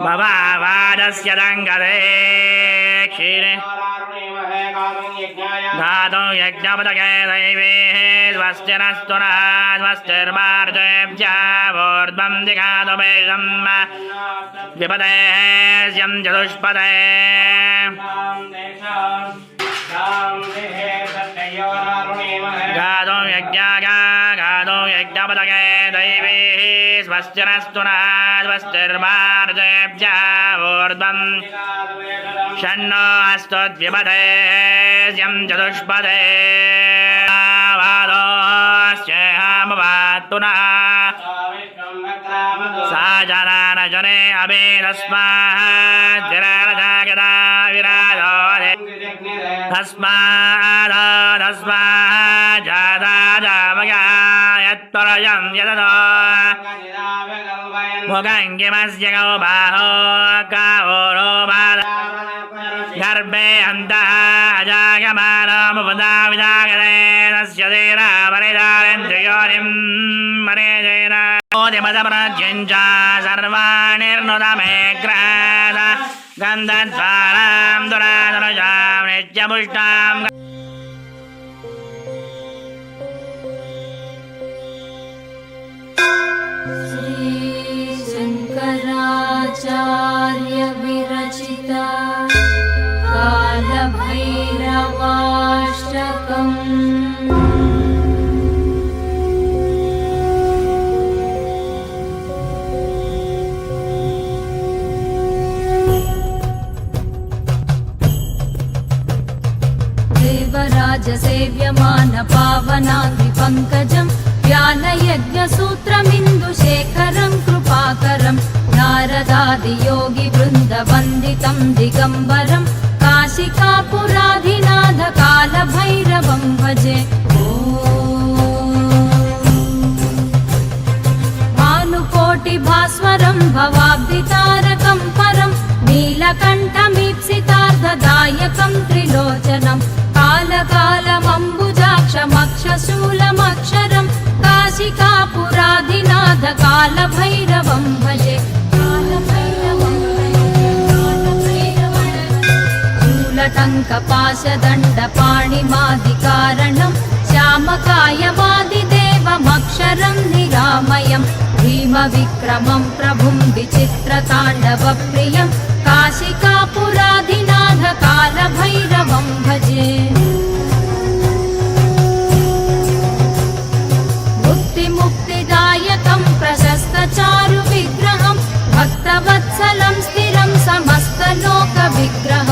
भवादस्य दङ्गरे क्षीरे धातु यज्ञपदके दैवेः स्वस्तिरस्तु स्वस्तिर्मार्गेभ्यावोर्ध्वं दिघातुपेशं विपदेश्यं चतुष्पदे। गातुं यज्ञागा गातुं यज्ञपदके दैवेः स्वस्ति नस्तु नः स्वस्तिर्मार्जेभ्यावोर्ध्वम् षण्णो अस्तोद्विपदे स्यं चतुष्पदे वादोश्चेहामवात्तु नः सा जनान जने अभिरस्मात् विराजगदा विराजो तस्माद तस्मात् जादा जामया यत्परयं यदनो मुखङ्गिमस्य गौ बाहो कावोरो बाल गर्भे अन्तः अजागमानमुपदा विजागरे तस्य धीरामरिदारेन्द्रियोनिं मरेजेन ओदिमदप्रज्ञञ्च सर्वाणिर्नुदमे ग्राद गन्धद्वारां दुरादनुजां नित्यपुष्टां श्रीशङ्कराचार्यविरचिता कालभैरवाष्टकम्। देवराजसेव्यमान पावनाग्निपङ्कजम् व्यालयज्ञसूत्रमिन्दुशेखरं कृपाकरं नारदादियोगिवृन्दवन्दितं दिगम्बरं कालभैरवं भजे। भानुकोटिभास्वरं भवाब्दितारकं परं नीलकण्ठमीप्सितार्धदायकं त्रिलोचनं कालकालमम्बुजाक्षमक्षशूलमक्षरं काशिकापुराधिनाथ कालभैरवं भजे शूलटङ्कपाशदण्डपाणिमादिकारणं श्यामकायवादिदेवमक्षरं निरामयं भीमविक्रमं प्रभुं विचित्रताण्डवप्रियं कालभैरवं भजे। मुक्तिमुक्तिदायकं प्रशस्तचारुविग्रहं भक्तवत्सलं स्थिरं समस्तलोकविग्रहं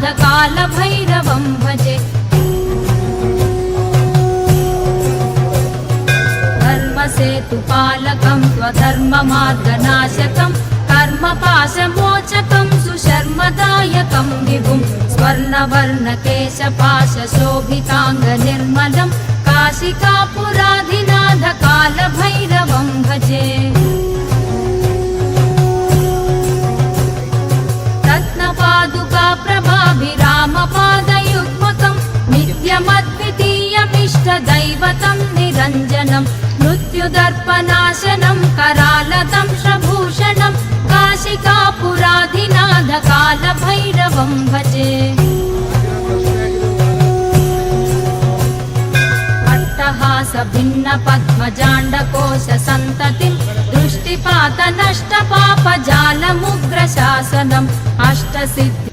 काशिकापुराधिनाथ कालभैरवं भजे। धर्मसेतुपालकं त्वधर्ममार्गनाशकं कर्मपाशमोचकं सुशर्मदायकं विभुं स्वर्णवर्णकेशपाशशोभिताङ्गनिर्मलं काशिकापुराधिनाथ प्रभाभिरामपादयुग्मकं नित्यमद्वितीयमिष्टदैवतं निरञ्जनं मृत्युदर्पनाशनं करालतं श्रभूषणं काशिकापुराधिनाथ कालभैरवं भजे। अट्टहास भिन्न पद्मजाण्डकोश सन्ततिं दृष्टिपात नष्ट पाप जालमुग्रशासनम् अष्टसिद्धि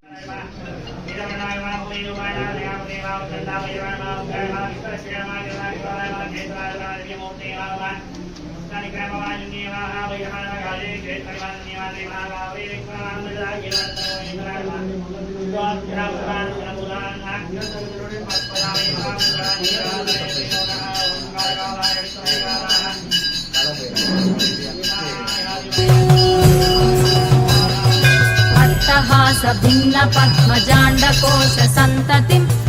भिन्न पद्मजाण्डकोश सन्ततिं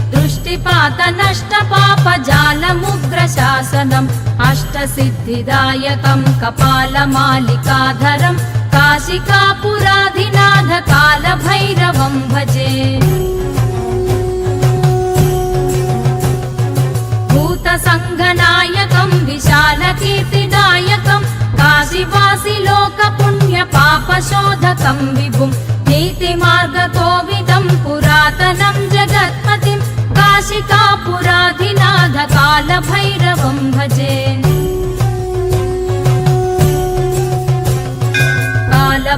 दृष्टिपात नष्ट पाप जालमुग्रशासनम् अष्टसिद्धिदायकं कपालमालिकाधरं काशिकापुराधिनाथ कालभैरवं भजे। भूतसङ्घनायकम् विशालकीर्तिदायकम् काशिवासि लोकपुण्यपापशोधकम् विभुम् नीतिमार्गकोविदम् पुरातनम् जगत्पतिम् काशिकापुराधिनाथ कालभैरवम् भजे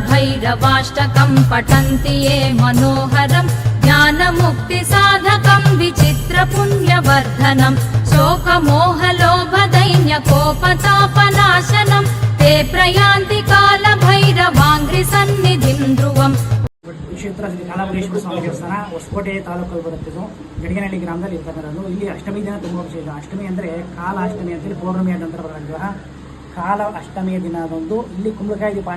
कालभैरवाष्टकम् पठन्ति ये मनोहरम् ज्ञानमुक्तिसाधकम् विचित्रपुण्यवर्धनम् शोकमोहलोभदैन्यकोपतापनाशनम् ते प्रयान्ति कालभैरवाङ्घ्रिसन्निधिम् ध्रुवम् ಕ್ಷೇತ್ರ ಶ್ರೀ ಕಾಲಭೈರೇಶ್ವರ ಸ್ವಾಮಿ ದೇವಸ್ಥಾನ ಹೊಸಕೋಟೆ ತಾಲೂಕಲ್ಲಿ ಬರುತ್ತಿದ್ದು ಗಡಿಗನಹಳ್ಳಿ ಗ್ರಾಮದಲ್ಲಿ ಇರ್ತಕ್ಕಂಥದ್ದು ಇಲ್ಲಿ ಅಷ್ಟಮಿ ದಿನ ತುಂಬ ವಿಶೇಷ. ಅಷ್ಟಮಿ ಅಂದರೆ ಕಾಲ ಅಷ್ಟಮಿ ಅಂತೇಳಿ ಪೌರ್ಣಮಿಯ ನಂತರ ಬರಲಿರುವ ಕಾಲ ಅಷ್ಟಮಿಯ ದಿನದಂದು ಇಲ್ಲಿ ಕುಂಬಳಕಾಯಿ ದೀಪ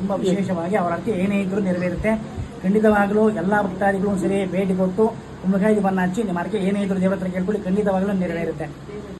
ತುಂಬ ವಿಶೇಷವಾಗಿ ಅವರ ಅರ್ಥ ಏನೇ ಇದ್ದರೂ ನೆರವೇರುತ್ತೆ. ಖಂಡಿತವಾಗಲೂ ಎಲ್ಲ ಭಕ್ತಾದಿಗಳು ಸರಿ ಭೇಟಿ ಕೊಟ್ಟು ಕುಂಬಳಕಾಯಿ ದೀಪನ ಹಚ್ಚಿ ನಿಮ್ಮ ಅರ್ಕೆ ಏನೇ ಇದ್ದರೂ ದೇವರ ಹತ್ರ ಕೇಳ್ಕೊಳ್ಳಿ. ಖಂಡಿತವಾಗಲೂ ನೆರವೇರುತ್ತೆ.